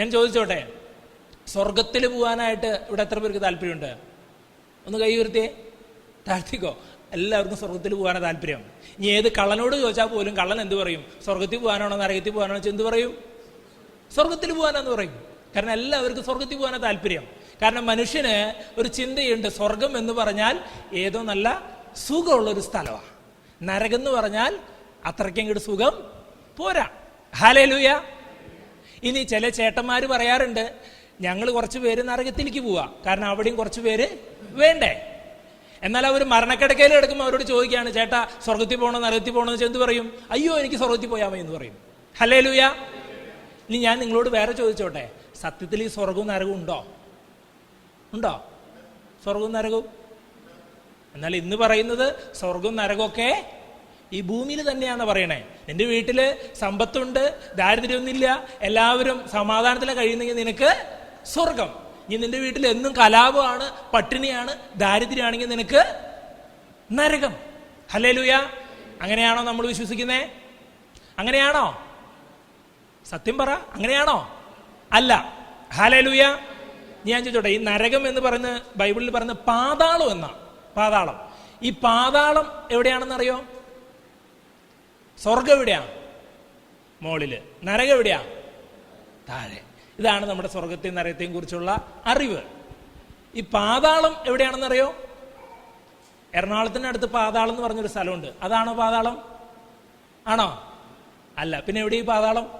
ഞാൻ ചോദിച്ചോട്ടെ? സ്വർഗത്തിൽ പോകാനായിട്ട് ഇവിടെ എത്ര പേർക്ക് താല്പര്യമുണ്ട്? ഒന്ന് കൈ ഉയർത്തിയേ. താഴ്ത്തിക്കോ. എല്ലാവർക്കും സ്വർഗത്തിൽ പോകാനാണ് താല്പര്യം. ഇനി ഏത് കള്ളനോട് ചോദിച്ചാൽ പോലും കള്ളൻ എന്ത് പറയും? സ്വർഗത്തിൽ പോകാനാണോ നരകത്തിൽ പോകാനാണോ എന്ത് പറയും? സ്വർഗത്തിൽ പോകാനാന്ന് പറയും. കാരണം എല്ലാവർക്കും സ്വർഗത്തിൽ പോകാനാണ് താല്പര്യം. കാരണം മനുഷ്യന് ഒരു ചിന്തയുണ്ട്. സ്വർഗം എന്ന് പറഞ്ഞാൽ ഏതോ നല്ല സുഖമുള്ള ഒരു സ്ഥലമാണ് നരകം എന്ന് പറഞ്ഞാൽ അത്രയ്ക്കങ്ങോട്ട് സുഖം പോരാ. ഹാലേ ലൂയ ഇനി ചില ചേട്ടന്മാർ പറയാറുണ്ട് ഞങ്ങൾ കുറച്ച് പേര് നരകത്തിലേക്ക് പോവാം. കാരണം അവിടെയും കുറച്ച് പേര് വേണ്ടേ? എന്നാൽ അവർ മരണക്കിടക്കയിൽ എടുക്കുമ്പോൾ അവരോട് ചോദിക്കുകയാണ് ചേട്ടാ സ്വർഗത്തിൽ പോകണോ നരകത്തിൽ പോകണോ എന്ന് എന്ത് പറയും. അയ്യോ എനിക്ക് സ്വർഗത്തിൽ പോയാൽ മതി എന്ന് പറയും. ഹലേ ലൂയ ഇനി ഞാൻ നിങ്ങളോട് വേറെ ചോദിച്ചോട്ടെ. സത്യത്തിൽ ഈ സ്വർഗവും നരകവും ഉണ്ടോ? ഉണ്ടോ? സ്വർഗവും നരകവും? എന്നാൽ ഇന്ന് പറയുന്നത് സ്വർഗവും നരകമൊക്കെ ഈ ഭൂമിയിൽ തന്നെയാണ് പറയണേ. നിന്റെ വീട്ടിൽ സമ്പത്തുണ്ട് ദാരിദ്ര്യമൊന്നുമില്ല എല്ലാവരും സമാധാനത്തിലാണ് കഴിയുന്നെങ്കിൽ നിനക്ക് സ്വർഗം ഇനി നിന്റെ വീട്ടിൽ എന്നും കലാപമാണ് പട്ടിണിയാണ് ദാരിദ്ര്യമാണെങ്കിൽ നിനക്ക് നരകം. ഹലേ ലൂയ അങ്ങനെയാണോ നമ്മൾ വിശ്വസിക്കുന്നേ? അങ്ങനെയാണോ? സത്യം പറ അങ്ങനെയാണോ? അല്ല. ഹാലലൂയ ഞാൻ ചോദിച്ചോട്ടെ ഈ നരകം എന്ന് പറയുന്ന ബൈബിളിൽ പറയുന്ന പാതാളം എന്നാ? പാതാളം. ഈ പാതാളം എവിടെയാണെന്നറിയോ? സ്വർഗം എവിടെയാ? മോളിൽ. നരകം എവിടെയാ? താഴെ. ഇതാണ് നമ്മുടെ സ്വർഗത്തെയും നരകത്തെയും കുറിച്ചുള്ള അറിവ്. ഈ പാതാളം എവിടെയാണെന്നറിയോ? എറണാകുളത്തിന്റെ അടുത്ത് പാതാളം എന്ന് പറഞ്ഞൊരു സ്ഥലമുണ്ട്. അതാണോ പാതാളം? ആണോ? അല്ല. പിന്നെ എവിടെ ഈ പാതാളം?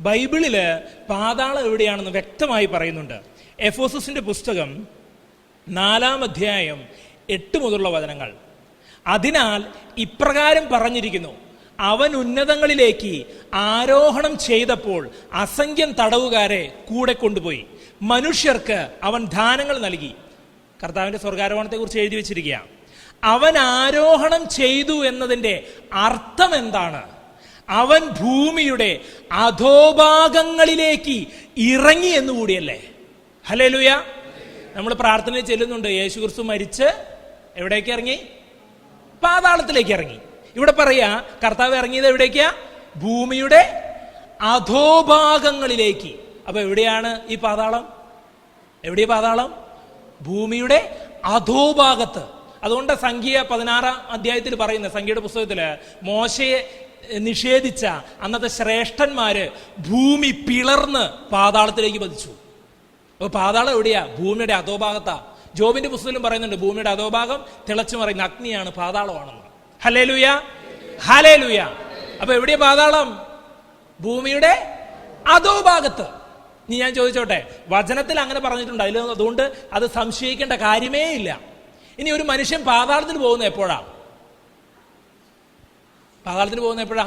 ബൈബിളിൽ പാതാളം എവിടെയാണെന്ന് വ്യക്തമായി പറയുന്നുണ്ട്. എഫോസസിന്റെ പുസ്തകം നാലാം അധ്യായം എട്ട് മുതലുള്ള വചനങ്ങൾ. അതിനാൽ ഇപ്രകാരം പറഞ്ഞിരിക്കുന്നു. അവൻ ഉന്നതങ്ങളിലേക്ക് ആരോഹണം ചെയ്തപ്പോൾ അസംഖ്യം തടവുകാരെ കൂടെ കൊണ്ടുപോയി. മനുഷ്യർക്ക് അവൻ ദാനങ്ങൾ നൽകി. കർത്താവിന്റെ സ്വർഗാരോഹണത്തെക്കുറിച്ച് എഴുതി വെച്ചിരിക്കുക അവൻ ആരോഹണം ചെയ്തു എന്നതിന്റെ അർത്ഥം എന്താണ്? അവൻ ഭൂമിയുടെ അധോഭാഗങ്ങളിലേക്ക് ഇറങ്ങി എന്ന് കൂടിയല്ലേ? ഹലേ ലുയ നമ്മൾ പ്രാർത്ഥനയിൽ ചെല്ലുന്നുണ്ട്. യേശു ക്രിസ്തു മരിച്ച് എവിടേക്ക് ഇറങ്ങി? പാതാളത്തിലേക്ക് ഇറങ്ങി. ഇവിടെ പറയാ കർത്താവ് ഇറങ്ങിയത് എവിടേക്കാ? ഭൂമിയുടെ അധോഭാഗങ്ങളിലേക്ക്. അപ്പൊ എവിടെയാണ് ഈ പാതാളം? എവിടെ പാതാളം? ഭൂമിയുടെ അധോഭാഗത്ത്. അതുകൊണ്ട് സംഖ്യ പതിനാറാം അധ്യായത്തിൽ പറയുന്ന സംഖ്യയുടെ പുസ്തകത്തിൽ മോശയെ നിഷേധിച്ച അന്നത്തെ ശ്രേഷ്ഠന്മാര് ഭൂമി പിളർന്ന് പാതാളത്തിലേക്ക് പതിച്ചു. അപ്പൊ പാതാളം എവിടെയാ? ഭൂമിയുടെ അധോഭാഗത്താ. ജോബിന്റെ പുസ്തകത്തിലും പറയുന്നുണ്ട് ഭൂമിയുടെ അധോഭാഗം തിളച്ചു മറിയുന്ന അഗ്നിയാണ് പാതാളമാണെന്ന്. ഹലേ ലുയ ഹലേ ലുയ അപ്പൊ എവിടെയാ പാതാളം? ഭൂമിയുടെ അതോ ഭാഗത്ത് ഇനി ഞാൻ ചോദിച്ചോട്ടെ വചനത്തിൽ അങ്ങനെ പറഞ്ഞിട്ടുണ്ട് അതിൽ അതുകൊണ്ട് അത് സംശയിക്കേണ്ട കാര്യമേ ഇല്ല. ഇനി ഒരു മനുഷ്യൻ പാതാളത്തിൽ പോകുന്ന എപ്പോഴാ? പാതാളത്തിൽ പോകുന്ന എപ്പോഴാ?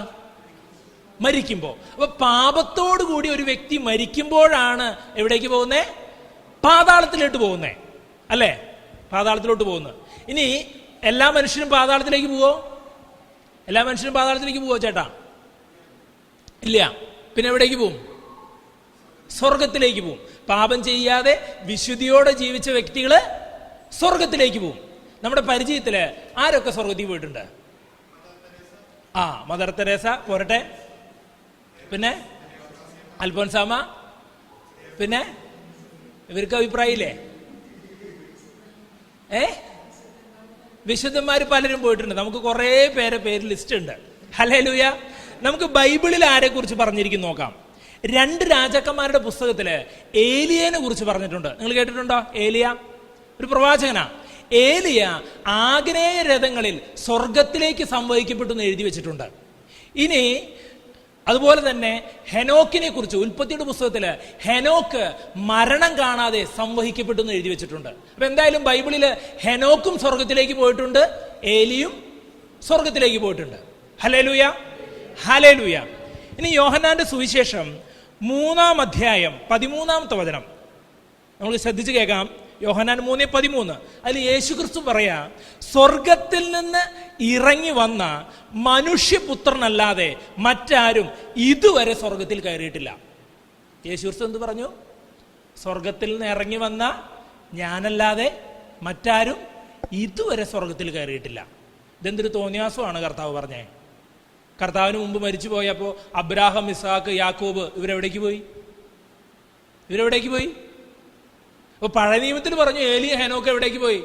മരിക്കുമ്പോൾ. അപ്പൊ പാപത്തോടു കൂടി ഒരു വ്യക്തി മരിക്കുമ്പോഴാണ് എവിടേക്ക് പോകുന്നേ? പാതാളത്തിലോട്ട് പോകുന്നേ. അല്ലേ? പാതാളത്തിലോട്ട് പോകുന്നത്. ഇനി എല്ലാ മനുഷ്യരും പാതാളത്തിലേക്ക് പോവോ? എല്ലാ മനുഷ്യരും പാതാളത്തിലേക്ക് പോവോ ചേട്ടാ? ഇല്ല. പിന്നെ എവിടേക്ക് പോവും? സ്വർഗത്തിലേക്ക് പോവും. പാപം ചെയ്യാതെ വിശുദ്ധിയോടെ ജീവിച്ച വ്യക്തികൾ സ്വർഗത്തിലേക്ക് പോവും. നമ്മുടെ പരിചയത്തിൽ ആരൊക്കെ സ്വർഗത്തിൽ പോയിട്ടുണ്ട്? ആ മദർ തെരേസ പോരട്ടെ. പിന്നെ? അൽഫോൻസാമ പിന്നെ? ഇവർക്ക് അഭിപ്രായമില്ലേ? ഏ? വിശുദ്ധന്മാർ പലരും പോയിട്ടുണ്ട്. നമുക്ക് കുറേ പേരെ പേര് ലിസ്റ്റ് ഉണ്ട്. ഹലേ ലൂയ നമുക്ക് ബൈബിളിൽ ആരെ കുറിച്ച് പറഞ്ഞിരിക്കും നോക്കാം. രണ്ട് രാജാക്കന്മാരുടെ പുസ്തകത്തിൽ ഏലിയനെ കുറിച്ച് പറഞ്ഞിട്ടുണ്ട്. നിങ്ങൾ കേട്ടിട്ടുണ്ടോ? ഏലിയ? ഒരു പ്രവാചകനാ. ഏലിയ ആഗ്നേയ രഥങ്ങളിൽ സ്വർഗത്തിലേക്ക് സംവഹിക്കപ്പെട്ടു എന്ന് എഴുതി വെച്ചിട്ടുണ്ട്. ഇനി അതുപോലെ തന്നെ ഹെനോക്കിനെ കുറിച്ച് ഉൽപ്പത്തിയുടെ പുസ്തകത്തിൽ ഹെനോക്ക് മരണം കാണാതെ സംവഹിക്കപ്പെട്ടു എന്ന് എഴുതി വെച്ചിട്ടുണ്ട്. അപ്പൊ എന്തായാലും ബൈബിളിൽ ഹെനോക്കും സ്വർഗത്തിലേക്ക് പോയിട്ടുണ്ട് ഏലിയും സ്വർഗത്തിലേക്ക് പോയിട്ടുണ്ട്. ഹലേലൂയ ഹലേലൂയ ഇനി യോഹന്നാന്റെ സുവിശേഷം മൂന്നാം അധ്യായം പതിമൂന്നാമത്തെ വചനം. നമുക്ക് ശ്രദ്ധിച്ചു കേൾക്കാം. യോഹനാൻ മൂന്നേ പതിമൂന്ന്. അതിൽ യേശു ക്രിസ്തു പറയാ സ്വർഗത്തിൽ നിന്ന് ഇറങ്ങി വന്ന മനുഷ്യപുത്രനല്ലാതെ മറ്റാരും ഇതുവരെ സ്വർഗത്തിൽ കയറിയിട്ടില്ല. യേശു ക്രിസ്തു എന്ത് പറഞ്ഞു? സ്വർഗത്തിൽ നിന്ന് ഇറങ്ങി വന്ന ഞാനല്ലാതെ മറ്റാരും ഇതുവരെ സ്വർഗത്തിൽ കയറിയിട്ടില്ല. ഇതെന്തൊരു തോന്നിയാസമാണ് കർത്താവ് പറഞ്ഞേ. കർത്താവിന് മുമ്പ് മരിച്ചു പോയപ്പോൾ അബ്രാഹം ഇസാക്ക് യാക്കൂബ് ഇവരെവിടേക്ക് പോയി? ഇവരെവിടേക്ക് പോയി? അപ്പൊ പഴയ നിയമത്തിൽ പറഞ്ഞു ഏലിയ ഹേനോക്ക് എവിടേക്ക് പോയി?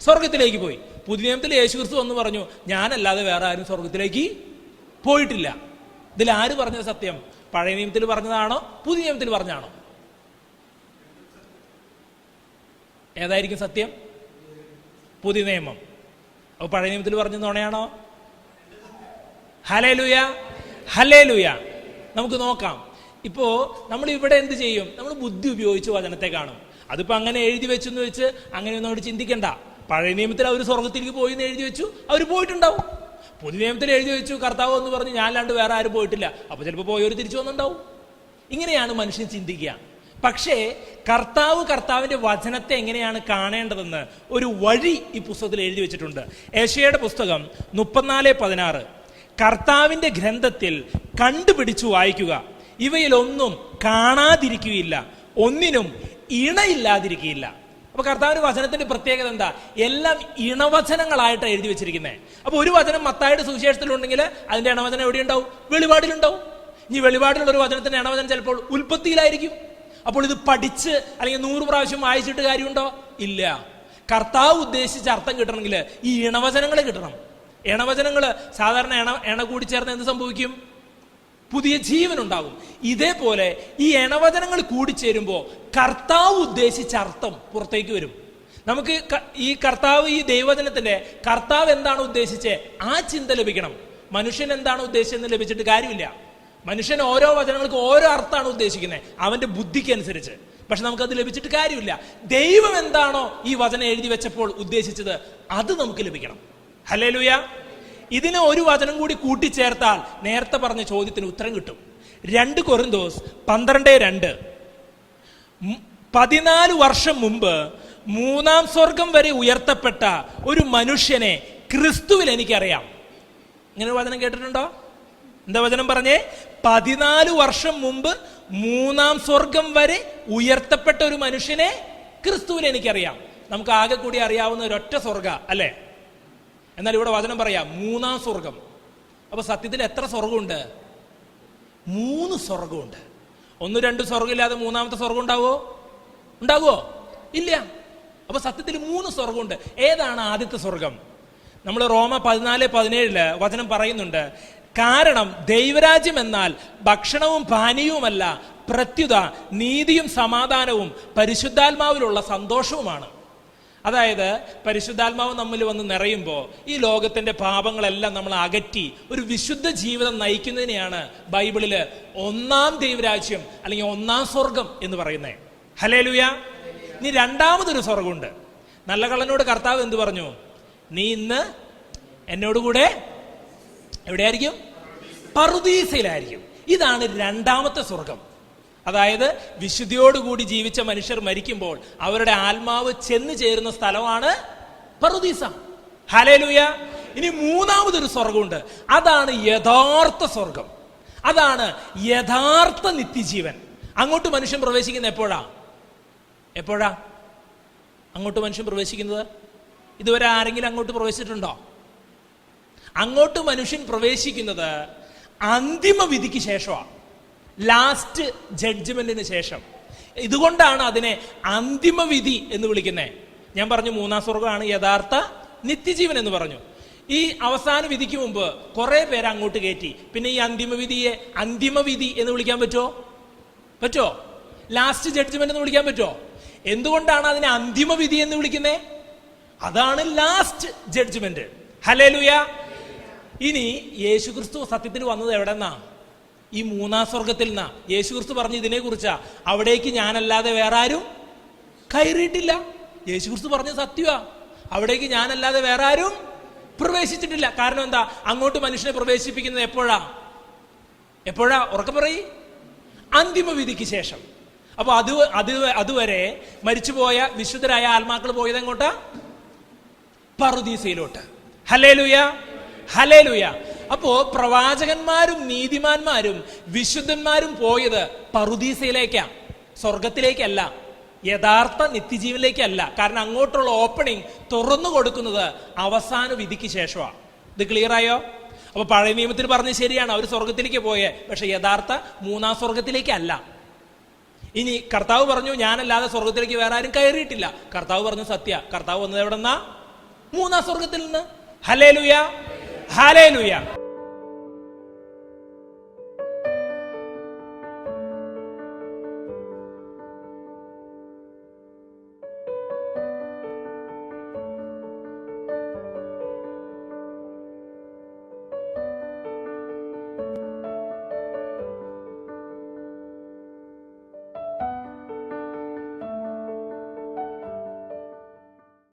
സ്വർഗത്തിലേക്ക് പോയി. പുതിയ നിയമത്തിൽ യേശു ക്രിസ്തു വന്ന് പറഞ്ഞു ഞാനല്ലാതെ വേറെ ആരും സ്വർഗത്തിലേക്ക് പോയിട്ടില്ല. ഇതിൽ ആര് പറഞ്ഞത് സത്യം? പഴയ നിയമത്തിൽ പറഞ്ഞതാണോ? പുതിയ നിയമത്തിൽ പറഞ്ഞാണോ ഏതായിരിക്കും സത്യം? പുതിയ നിയമം. അപ്പൊ പഴയ നിയമത്തിൽ പറഞ്ഞ നുണയാണോ? ഹലേ ലുയ ഹലേ ലുയ നമുക്ക് നോക്കാം. ഇപ്പോ നമ്മൾ ഇവിടെ എന്ത് ചെയ്യും? നമ്മൾ ബുദ്ധി ഉപയോഗിച്ച് വചനത്തെ കാണും. അതിപ്പോ അങ്ങനെ എഴുതി വെച്ചു എന്ന് വെച്ച് അങ്ങനെയൊന്നും അവിടെ ചിന്തിക്കണ്ട. പഴയ നിയമത്തിൽ അവർ സ്വർഗത്തിലേക്ക് പോയി എന്ന് എഴുതി വെച്ചു. അവർ പോയിട്ടുണ്ടാവും. പുതിയ നിയമത്തിൽ എഴുതി വെച്ചു. കർത്താവ് എന്ന് പറഞ്ഞ് ഞാനല്ലാണ്ട് വേറെ ആരും പോയിട്ടില്ല. അപ്പൊ ചിലപ്പോൾ പോയവർ തിരിച്ചു വന്നിട്ടുണ്ടാവും. ഇങ്ങനെയാണ് മനുഷ്യൻ ചിന്തിക്കുക. പക്ഷേ കർത്താവ് കർത്താവിന്റെ വചനത്തെ എങ്ങനെയാണ് കാണേണ്ടതെന്ന് ഒരു വഴി ഈ പുസ്തകത്തിൽ എഴുതി വെച്ചിട്ടുണ്ട്. ഏഷ്യയുടെ പുസ്തകം മുപ്പത്തിനാല് പതിനാറ്. കർത്താവിന്റെ ഗ്രന്ഥത്തിൽ കണ്ടുപിടിച്ചു വായിക്കുക. ഇവയിലൊന്നും കാണാതിരിക്കുകയില്ല. ഒന്നിനും ഇണയില്ലാതിരിക്കുകയില്ല. അപ്പൊ കർത്താവിന്റെ വചനത്തിന്റെ പ്രത്യേകത എന്താ? എല്ലാം ഇണവചനങ്ങളായിട്ട് എഴുതി വെച്ചിരിക്കുന്നത് അപ്പൊ ഒരു വചനം മത്തായുടെ സുവിശേഷത്തിലുണ്ടെങ്കിൽ അതിന്റെ ഇണവചനം എവിടെ ഉണ്ടാവും വെളിപാടിലുണ്ടാവും. ഇനി വെളിപാടിലുള്ള ഒരു വചനത്തിന്റെ ഇണവചനം ചിലപ്പോൾ ഉൽപ്പത്തിയിലായിരിക്കും. അപ്പോൾ ഇത് പഠിച്ച് അല്ലെങ്കിൽ നൂറ് പ്രാവശ്യം വായിച്ചിട്ട് കാര്യമുണ്ടോ? ഇല്ല. കർത്താവ് ഉദ്ദേശിച്ച അർത്ഥം കിട്ടണമെങ്കിൽ ഈ ഇണവചനങ്ങൾ കിട്ടണം. ഇണവചനങ്ങൾ സാധാരണ എണ എണ കൂടി ചേർന്ന് എന്ത് സംഭവിക്കും? പുതിയ ജീവൻ ഉണ്ടാകും ഇതേപോലെ ഈ എണവചനങ്ങൾ കൂടിച്ചേരുമ്പോൾ കർത്താവ് ഉദ്ദേശിച്ച അർത്ഥം പുറത്തേക്ക് വരും. നമുക്ക് ഈ കർത്താവ് ഈ ദൈവചനത്തിന്റെ കർത്താവ് എന്താണ് ഉദ്ദേശിച്ചത് ആ ചിന്ത ലഭിക്കണം. മനുഷ്യൻ എന്താണ് ഉദ്ദേശിച്ചതെന്ന് ലഭിച്ചിട്ട് കാര്യമില്ല. മനുഷ്യൻ ഓരോ വചനങ്ങൾക്ക് ഓരോ അർത്ഥമാണ് ഉദ്ദേശിക്കുന്നത്. അവന്റെ ബുദ്ധിക്ക് അനുസരിച്ച് പക്ഷെ നമുക്കത് ലഭിച്ചിട്ട് കാര്യമില്ല. ദൈവം എന്താണോ ഈ വചനം എഴുതി വെച്ചപ്പോൾ ഉദ്ദേശിച്ചത് അത് നമുക്ക് ലഭിക്കണം. ഹലേ ഇതിന് ഒരു വചനം കൂടി കൂട്ടിച്ചേർത്താൽ നേരത്തെ പറഞ്ഞ ചോദ്യത്തിന് ഉത്തരം കിട്ടും. രണ്ട് കൊറിന്തോസ് പന്ത്രണ്ട് രണ്ട്. പതിനാല് വർഷം മുമ്പ് മൂന്നാം സ്വർഗം വരെ ഉയർത്തപ്പെട്ട ഒരു മനുഷ്യനെ ക്രിസ്തുവിൽ എനിക്കറിയാം. ഇങ്ങനെ വചനം കേട്ടിട്ടുണ്ടോ? എന്താ വചനം പറഞ്ഞേ? പതിനാല് വർഷം മുമ്പ് മൂന്നാം സ്വർഗം വരെ ഉയർത്തപ്പെട്ട ഒരു മനുഷ്യനെ ക്രിസ്തുവിൽ എനിക്കറിയാം. നമുക്ക് ആകെ കൂടി അറിയാവുന്ന ഒരൊറ്റ സ്വർഗ അല്ലേ? എന്നാൽ ഇവിടെ വചനം പറയാം മൂന്നാം സ്വർഗം. അപ്പൊ സത്യത്തിൽ എത്ര സ്വർഗമുണ്ട്? മൂന്ന് സ്വർഗമുണ്ട്. ഒന്ന് രണ്ട് സ്വർഗം ഇല്ലാതെ മൂന്നാമത്തെ സ്വർഗം ഉണ്ടാവോ ഉണ്ടാകുമോ ഇല്ല. അപ്പൊ സത്യത്തിൽ മൂന്ന് സ്വർഗമുണ്ട്. ഏതാണ് ആദ്യത്തെ സ്വർഗം? നമ്മൾ റോമ പതിനാല് പതിനേഴിൽ വചനം പറയുന്നുണ്ട് കാരണം ദൈവരാജ്യം എന്നാൽ ഭക്ഷണവും പാനീയവുമല്ല പ്രത്യുത നീതിയും സമാധാനവും പരിശുദ്ധാത്മാവിലുള്ള സന്തോഷവുമാണ്. അതായത് പരിശുദ്ധാത്മാവ് നമ്മിൽ വന്ന് നിറയുമ്പോൾ ഈ ലോകത്തിന്റെ പാപങ്ങളെല്ലാം നമ്മൾ അകറ്റി ഒരു വിശുദ്ധ ജീവിതം നയിക്കുന്നതിനെയാണ് ബൈബിളിൽ ഒന്നാം ദൈവരാജ്യം അല്ലെങ്കിൽ ഒന്നാം സ്വർഗം എന്ന് പറയുന്നത് ഹലേ ലുയ ഇനി രണ്ടാമതൊരു സ്വർഗമുണ്ട്. നല്ല കള്ളനോട് കർത്താവ് എന്ത് പറഞ്ഞു? നീ ഇന്ന് എന്നോടുകൂടെ എവിടെയായിരിക്കും? പറുദീസയിലായിരിക്കും. ഇതാണ് രണ്ടാമത്തെ സ്വർഗം. അതായത് വിശുദ്ധിയോടുകൂടി ജീവിച്ച മനുഷ്യർ മരിക്കുമ്പോൾ അവരുടെ ആത്മാവ് ചെന്നു ചേരുന്ന സ്ഥലമാണ് പറുദീസ. ഹലേലുയ ഇനി മൂന്നാമതൊരു സ്വർഗമുണ്ട് അതാണ് യഥാർത്ഥ സ്വർഗം അതാണ് യഥാർത്ഥ നിത്യജീവൻ. അങ്ങോട്ട് മനുഷ്യൻ പ്രവേശിക്കുന്ന എപ്പോഴാ? എപ്പോഴാ? അങ്ങോട്ട് മനുഷ്യൻ പ്രവേശിക്കുന്നത്? ഇതുവരെ ആരെങ്കിലും അങ്ങോട്ട് പ്രവേശിച്ചിട്ടുണ്ടോ? അങ്ങോട്ട് മനുഷ്യൻ പ്രവേശിക്കുന്നത് അന്തിമ വിധിക്ക് ശേഷമാണ്. ലാസ്റ്റ് ജഡ്ജ്മെന്റിന് ശേഷം. ഇതുകൊണ്ടാണ് അതിനെ അന്തിമ വിധി എന്ന് വിളിക്കുന്നത് ഞാൻ പറഞ്ഞു മൂന്നാം സ്വർഗമാണ് യഥാർത്ഥ നിത്യജീവൻ എന്ന് പറഞ്ഞു. ഈ അവസാന വിധിക്ക് മുമ്പ് കുറെ പേര് അങ്ങോട്ട് കയറ്റി. പിന്നെ ഈ അന്തിമ വിധിയെ അന്തിമ വിധി എന്ന് വിളിക്കാൻ പറ്റുമോ പറ്റോ ലാസ്റ്റ് ജഡ്ജ്മെന്റ് എന്ന് വിളിക്കാൻ പറ്റുമോ എന്തുകൊണ്ടാണ് അതിനെ അന്തിമ വിധി എന്ന് വിളിക്കുന്നത് അതാണ് ലാസ്റ്റ് ജഡ്ജ്മെന്റ് ഹലേലുയ ഇനി യേശുക്രിസ്തു സത്യത്തിൽ വന്നത് എവിടെന്നാ? ഈ മൂന്നാം സ്വർഗത്തിൽ നിന്നാ. യേശുക്രിസ്തു പറഞ്ഞു ഇതിനെ കുറിച്ചാ അവിടേക്ക് ഞാനല്ലാതെ വേറെ ആരും കയറിയിട്ടില്ല. യേശു ക്രിസ്തു പറഞ്ഞ സത്യമാ അവിടേക്ക് ഞാനല്ലാതെ വേറെ ആരും പ്രവേശിച്ചിട്ടില്ല. കാരണം എന്താ? അങ്ങോട്ട് മനുഷ്യനെ പ്രവേശിപ്പിക്കുന്നത് എപ്പോഴാ? എപ്പോഴാ? ഉറക്കം പറയ്. അന്തിമ വിധിക്ക് ശേഷം. അപ്പൊ അത് അത് അതുവരെ മരിച്ചുപോയ വിശുദ്ധരായ ആത്മാക്കൾ പോയത് എങ്ങോട്ടാ? പറുദീസയിലോട്ട്. ഹലേലുയ ഹലേലുയ അപ്പോ പ്രവാചകന്മാരും നീതിമാന്മാരും വിശുദ്ധന്മാരും പോയത് പറുദീസയിലേക്കാ സ്വർഗത്തിലേക്കല്ല യഥാർത്ഥ നിത്യജീവനിലേക്കല്ല. കാരണം അങ്ങോട്ടുള്ള ഓപ്പണിംഗ് തുറന്നു കൊടുക്കുന്നത് അവസാന വിധിക്ക് ശേഷമാണ് ഇത് ക്ലിയർ ആയോ? അപ്പൊ പഴയ നിയമത്തിൽ പറഞ്ഞ് ശരിയാണ് അവർ സ്വർഗത്തിലേക്ക് പോയേ പക്ഷെ യഥാർത്ഥ മൂന്നാം സ്വർഗത്തിലേക്കല്ല. ഇനി കർത്താവ് പറഞ്ഞു ഞാനല്ലാതെ സ്വർഗത്തിലേക്ക് വേറെ ആരും കയറിയിട്ടില്ല. കർത്താവ് പറഞ്ഞു സത്യ. കർത്താവ് വന്നത് എവിടെന്നാ? മൂന്നാം സ്വർഗത്തിൽ നിന്ന്. ഹലേ ലുയാ ഹലേ ലുയ